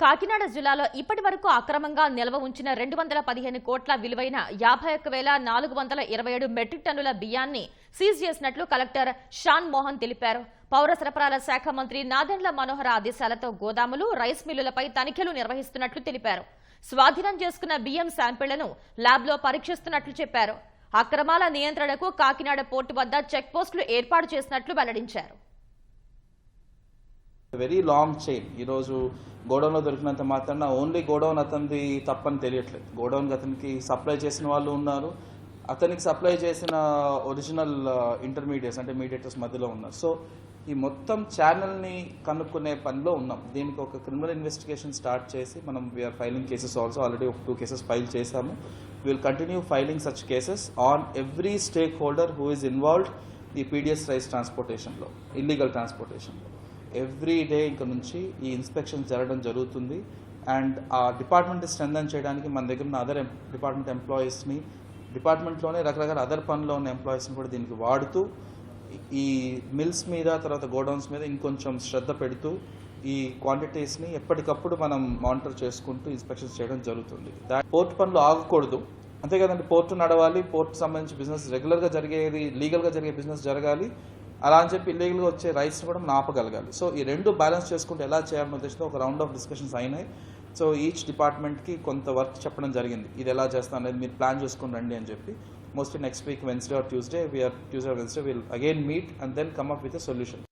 కాకినాడ జిల్లాలో ఇప్పటి వరకు అక్రమంగా నిల్వ ఉంచిన రెండు వందల పదిహేను కోట్ల విలువైన యాభై ఒక్క వేల నాలుగు వందల ఇరవై ఏడు మెట్రిక్ టన్నుల బియ్యాన్ని సీజ్ చేసినట్లు కలెక్టర్ షాన్ మోహన్ తెలిపారు. పౌర సరఫరాల శాఖ మంత్రి నాదెండ్ల మనోహర ఆదేశాలతో గోదాములు రైస్ మిల్లులపై తనిఖీలు నిర్వహిస్తున్నట్లు తెలిపారు. స్వాధీనం చేసుకున్న బియ్యం శాంపిళ్ళను ల్యాబ్లో పరీక్షిస్తున్నట్లు చెప్పారు. అక్రమాల నియంత్రణకు కాకినాడ పోర్టు వద్ద చెక్ పోస్టులు ఏర్పాటు చేసినట్లు వెల్లడించారు. వెరీ లాంగ్ చైన్ ఈరోజు గోడౌన్లో దొరికినంత మాత్రాన ఓన్లీ గోడౌన్ అతనిది తప్పని తెలియట్లేదు. గోడౌన్కి అతనికి సప్లై చేసిన వాళ్ళు ఉన్నారు. అతనికి సప్లై చేసిన ఒరిజినల్ ఇంటర్మీడియట్స్ uh, అంటే మీడియేటర్స్ మధ్యలో ఉన్నారు. సో ఈ మొత్తం ఛానల్ని కనుక్కునే పనిలో ఉన్నాం. దీనికి ఒక క్రిమినల్ ఇన్వెస్టిగేషన్ స్టార్ట్ చేసి మనం we are filing cases also already ఒక టూ కేసెస్ ఫైల్ చేశాము. Will continue filing such cases on every stakeholder who is involved ఈ పీడిఎస్ రైస్ ట్రాన్స్పోర్టేషన్లో ఇల్లీగల్ ట్రాన్స్పోర్టేషన్లో ఎవ్రీ డే ఇంక నుంచి ఈ ఇన్స్పెక్షన్ జరగడం జరుగుతుంది. అండ్ ఆ డిపార్ట్మెంట్ స్ట్రెంథన్ చేయడానికి మన దగ్గర ఉన్న అదర్ డిపార్ట్మెంట్ ఎంప్లాయీస్ని డిపార్ట్మెంట్లోనే రకరకాల అదర్ పనిలో ఉన్న ఎంప్లాయీస్ని కూడా దీనికి వాడుతూ ఈ మిల్స్ మీద తర్వాత గోడౌన్స్ మీద ఇంకొంచెం శ్రద్ధ పెడుతూ ఈ క్వాంటిటీస్ని ఎప్పటికప్పుడు మనం మానిటర్ చేసుకుంటూ ఇన్స్పెక్షన్స్ చేయడం జరుగుతుంది. పోర్ట్ పనులు ఆగకూడదు. అంతే కదండి పోర్టు నడవాలి పోర్ట్ సంబంధించి బిజినెస్ రెగ్యులర్గా జరిగేది లీగల్గా జరిగే బిజినెస్ జరగాలి అలా అని చెప్పి ఇల్లీగల్గా వచ్చే రైట్స్ కూడా మనం ఆపగలగాలి. సో ఈ రెండు బ్యాలెన్స్ చేసుకుంటే ఎలా చేయాలన్న ఉద్దేశంతో ఒక రౌండ్ ఆఫ్ డిస్కషన్స్ అయినాయి. సో ఈచ్ డిపార్ట్మెంట్కి కొంత వర్క్ చెప్పడం జరిగింది. ఇది ఎలా చేస్తాం అనేది మీరు ప్లాన్ చేసుకుని రండి అని చెప్పి. Mostly next week Wednesday or Tuesday we are Tuesday Wednesday will again meet and then come up with a solution